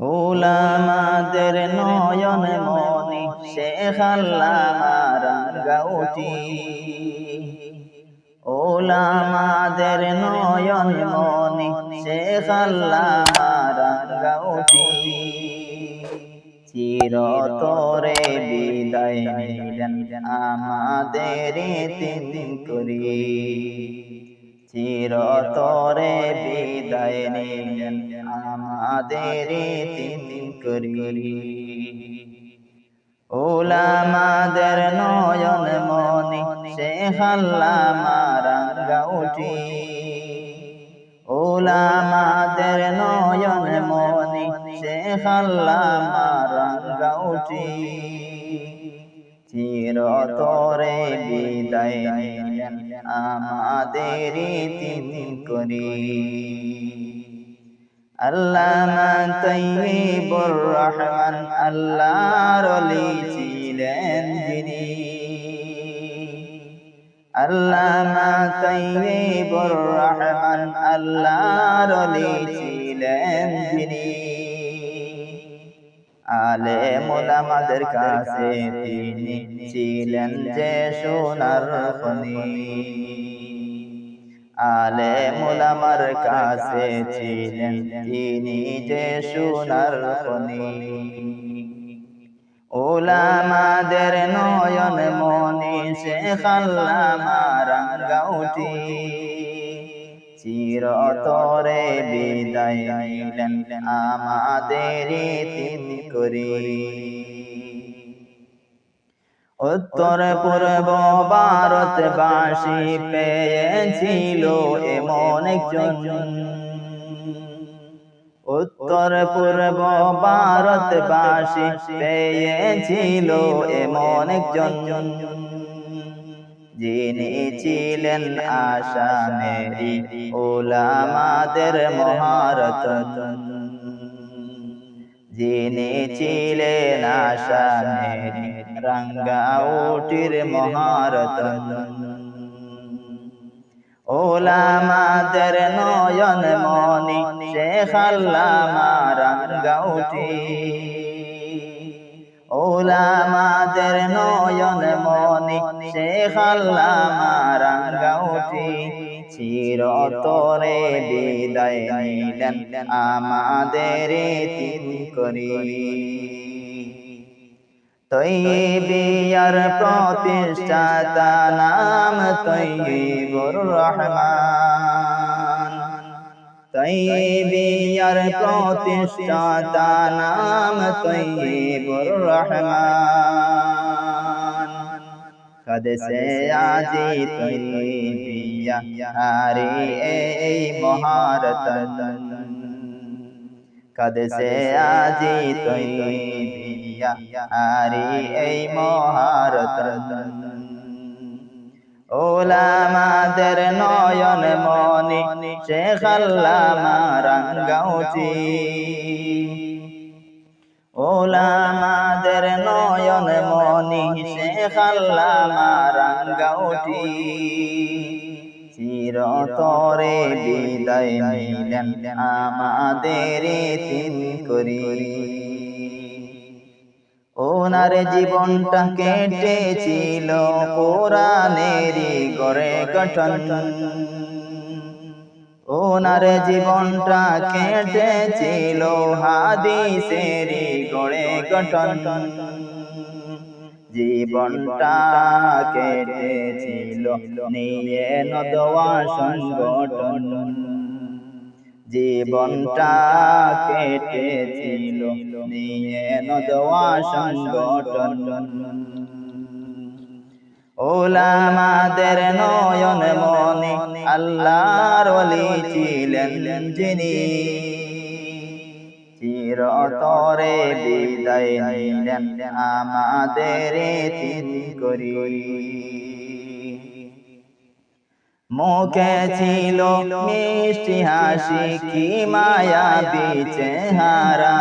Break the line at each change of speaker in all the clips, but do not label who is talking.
ওলামাদের নয়ন মনি, শেখ গাউটি। ওলামাদের নয়ন মনি, শেখ গাউটি। চিরতরে বিদায় নিলেন আমাদের তিন করি। চিরতরে বিদায় নিলেন আমাদের তিন করি। ওলামাদের নয়ন মনি শেখ মারা গাউটি ওলামাদের নয়ন মনি শেখ মারা গাউটি চিরতরে বিদায় নিলেন আমাদের তিন করি। আল্লামা তৈবুর রহমান, আল্লাহর অলি ছিলেন যিনি। আল্লামা তৈবুর রহমান, আল্লাহর অলি ছিলেন যিনি। আলে মোলামাদের কাছে তিনি ছিলেন যে সোনার খনি। আলে মোলামার কাছে ছিলেন তিনি যে সোনার খনি। ওলামাদের নয়ন মনি শেখ আল্লামার গাউটি চিরতরে বিদায় নিলেন আমাদের তিন করি। উত্তর পূর্ব ভারত বাসী পেয়েছিল এমন একজন। উত্তর পূর্ব ভারত বাসী পেয়েছিল এমন একজন। যিনি ছিলেন আশা মেরি ওলামাদের মহারত যিনি ছিলেন আশা মেরি রঙ্গাউটির মহারত ওলামাদের নয়ন মনি শেখ আল্লামা রঙ্গাউটি ওলামাদের নয়ন মনি শেখ আল্লামা রঙ্গাউটি চিরতরে বিদায় নিলেন আমাদের তিন করি তৈবিয়ার প্রতিষ্ঠাতা নাম তৈবুর রহমান। তৈবিয়ার প্রতিষ্ঠাতা নাম তৈবুর রহমান। কদ সে আজি তৈবিয়া হারি এই মহারত কদ সে আজি তৈবিয়া মহারত ওলামাদের নয়ন মনি শেখ আল্লামা রঙ্গাউটি ওলামাদের নয়ন মনি শেখ আল্লামা রঙ্গাউটি চিরতরে বিদায় নিলেন আমাদের তিন করি ওনার জীবনটা কেটেছিল কোরআনেরই গড়ে গঠন। ওনার জীবনটা কেটেছিল হাদিসেরই গড়ে গঠন। জীবনটা কেটেছিল নিয়ে নদওয়া সংগঠন। জীবনটা কেটেছিল নিয়ে নদওয়া সংগঠন ওলামাদের নয়ন মনি আল্লাহর ওলি ছিলেন যিনি। চিরতরে বিদায় নিলেন আমাদের তিন করি। মুখে ছিল মিষ্টি হাসি, কি মায়া বিচে হারা।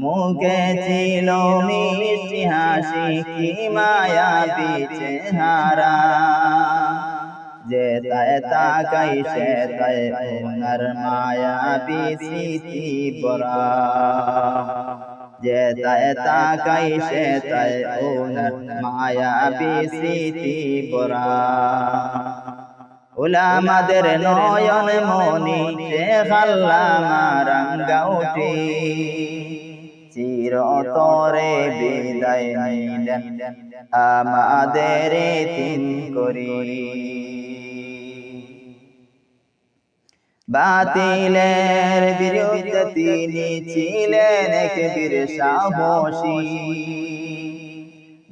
মুখে ছিল মিষ্টি হাসি কি মায়া বিচে হারা যে তায় তাকাই সে তায় ওনার মায়া বিসিতি বরা যে তায় তাকাই সে তায় ওনার মায়া বিসিতি বরা উলামাদের নয়ন মনি শেখ আল্লামা রাঙ্গাউটি চিরতরে বিদায় নিলেন, আমাদের তিন করি। বাতিলের বিরুদ্ধে তিনি ছিলেন এক বীর সাহসী।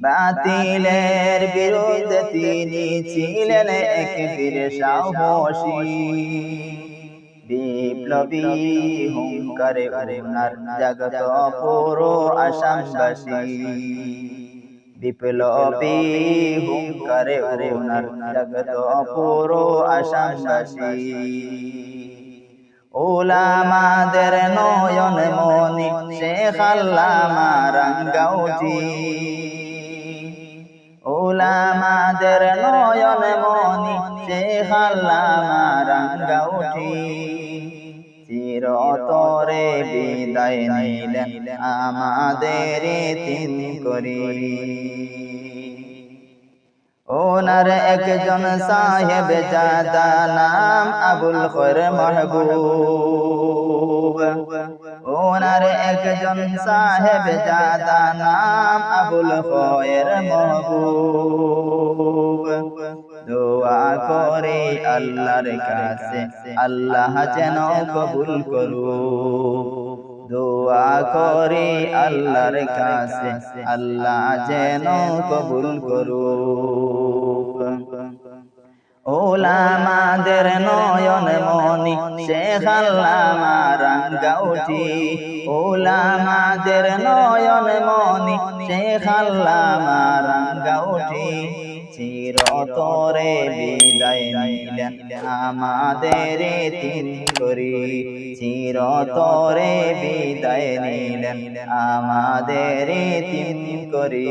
বাতিলের বিরুদ্ধে তিনি ছিলেন এক বীর সাহসী। বিপ্লবী হুঙ্কারে ওনার জগত পুরো আসামবাসী বিপ্লবী হুঙ্কারে ওনার জগত পুরো আসামবাসী ওলামাদের নয়ন মনি শেখ আল্লামা রাঙ্গাউটি ওলামাদের নয়ন মনি সে শেখ উঠি। চির চিরতরে বিদায় নিলেন আমাদের তিন করি। ওনার একজন সাহেব জাদা নাম আবুল খর মাহবুব। ওনার একজন সাহেব জাদা নাম আবুল খয়ের মাহবুব। দোয়া করে আল্লাহর কাছে, আল্লাহ যেন কবুল করু দোয়া করে আল্লাহর কাছে। আল্লাহ যেন কবুল করু ওলামাদের নয়ন মনি শেখ আল্লামা রাঙ্গাউটি ওলামাদের নয়ন মনি শেখ আল্লামা রাঙ্গাউটি চিরতরে বিদায় নিলেন আমাদের তিন করি চিরতরে বিদায় নিলেন আমাদের তিন করি